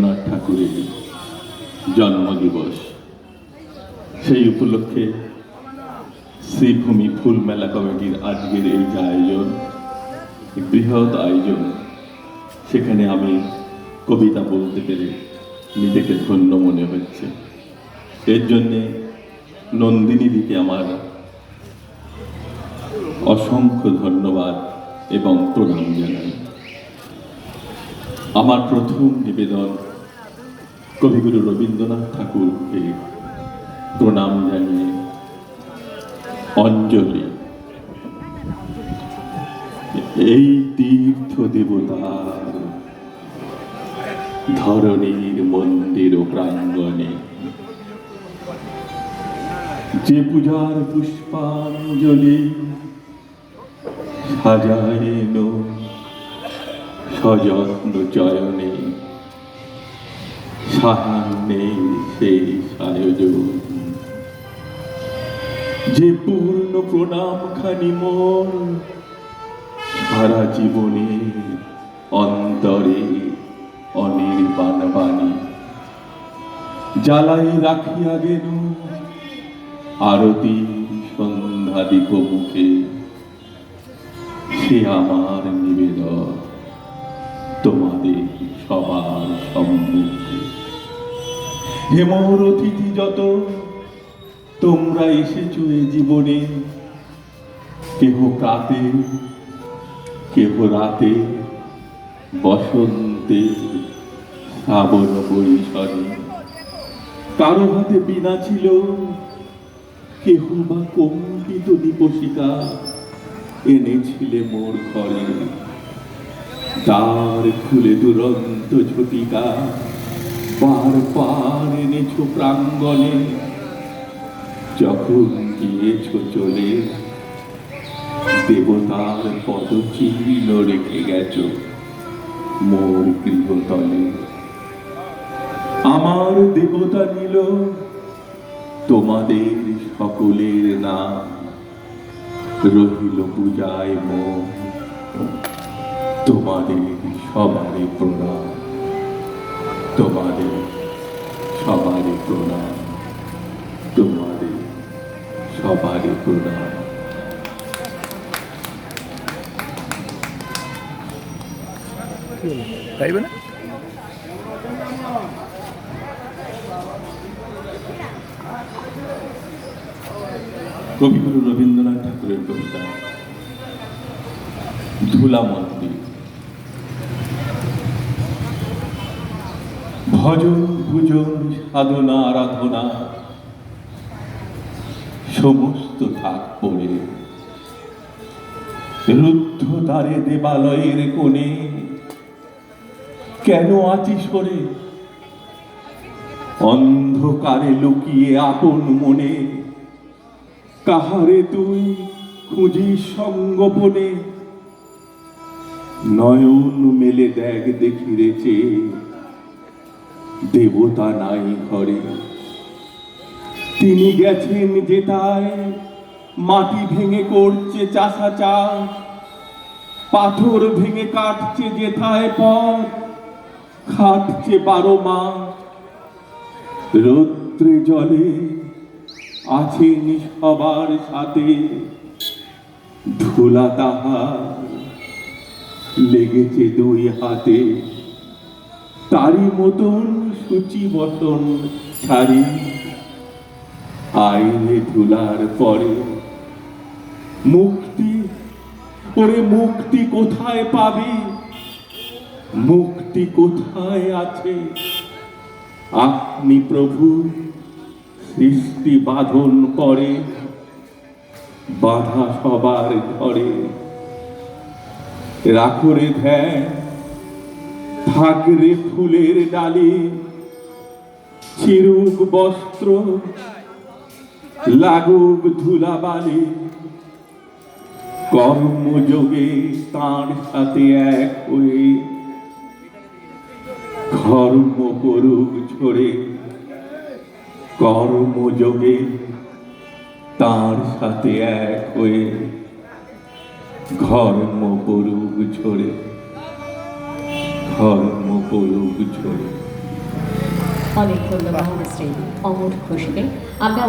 রবীন্দ্রনাথ ঠাকুরের জন্মদিবস। সেই উপলক্ষে শ্রীভূমি ফুল মেলা কমিটির আজকের এই যে আয়োজন বৃহৎ আয়োজন, সেখানে আমি কবিতা বলতে পেরে নিজেকে ধন্য মনে হচ্ছে। এর জন্যে নন্দিনী দিকে আমার অসংখ্য ধন্যবাদ এবং প্রণাম জানাই। আমার প্রথম নিবেদন কবিগুরু রবীন্দ্রনাথ ঠাকুরকে প্রণাম জানিয়ে অঞ্জলি। এই তীর্থ দেবতার ধরণীর মন্দির ও প্রাঙ্গণে যে পূজার পুষ্পাঞ্জলি সাজাইন সযত্ন চয়নে যে পূর্ণ প্রণাম খানি মোর সারা জীবনে অন্তরে অনির্বাণ বাণী জ্বালাই রাখিয়া গেল আরতি সন্ধ্যা দীপ মুখে। সে আমার নিবেদন তোমাদের সবার সম্মুখে। হেমর অতিথি যত, তোমরা এসেছ এ জীবনে। কেহ প্রাতে, কেহ রাতে, বসন্তে, শ্রাবণ বৈশরে কারও হাতে বিনা ছিল, কেহ বা কম্পিত দীপশিকা এনেছিলে মোর ঘরে। দ্বার খুলে দুরন্ত ঝটিকা। পার পার এনেছ প্রাঙ্গণে যখন গিয়েছ চলে, দেবতার পদচিহ্ন রেখে গেছ মোর গৃহতলে। আমার দেবতা নিল তোমাদের সকলের নাম। রহিল পূজায় মন তোমাদের সবারই প্রণাম। তোমাদের সবারই প্রণাম তোমাদের সবারই প্রণাম না কবিগুরু রবীন্দ্রনাথ ঠাকুরের কবিতা ধুলা মন্দির ভজন, ভুজন, সাধনা, আরাধনা, সমস্ত থাক পড়ে। রুদ্ধ দ্বারে দেবালয়ের কোণে কেন আছি সরে অন্ধকারে লুকিয়ে আপন মনে কাহারে তুই খুঁজিস সঙ্গোপনে? নয়ন মেলে দেখ দেখি রেচে দেবতা নাই ঘরে। তিনি গেছেন যেতায় মাটি ভেঙে করছে চাষা চাষ, পাথর ভেঙে কাটছে যেথায় পথ, খাটছে বারো মাস। রৌদ্রে জলে আছেন সবার সাথে, ধুলা তাহার লেগেছে দুই হাতে। তারই মতন সূচি বসন ছাড়ি। আইনে ধুলার পরে মুক্তি, ওরে মুক্তি কোথায় পাবি? মুক্তি কোথায় আছে? আপনি প্রভু, সৃষ্টি বাঁধন করে, বাধা সবার ঘরে। রাখরে ধ্যান থাকরে ফুলের ডালে, চিরুক বস্ত্র, লাগুক ধুলাবালি। কর্মযোগে তার সাথে এক হয়ে ধর্ম করুক ঝরে। কর্মযোগে তার সাথে এক হয়ে ধর্ম করুক ঝরে। হয় মুকুল কিছু অনেক ধন্যবাদ শ্রী অমর ঘোষকে। আমরা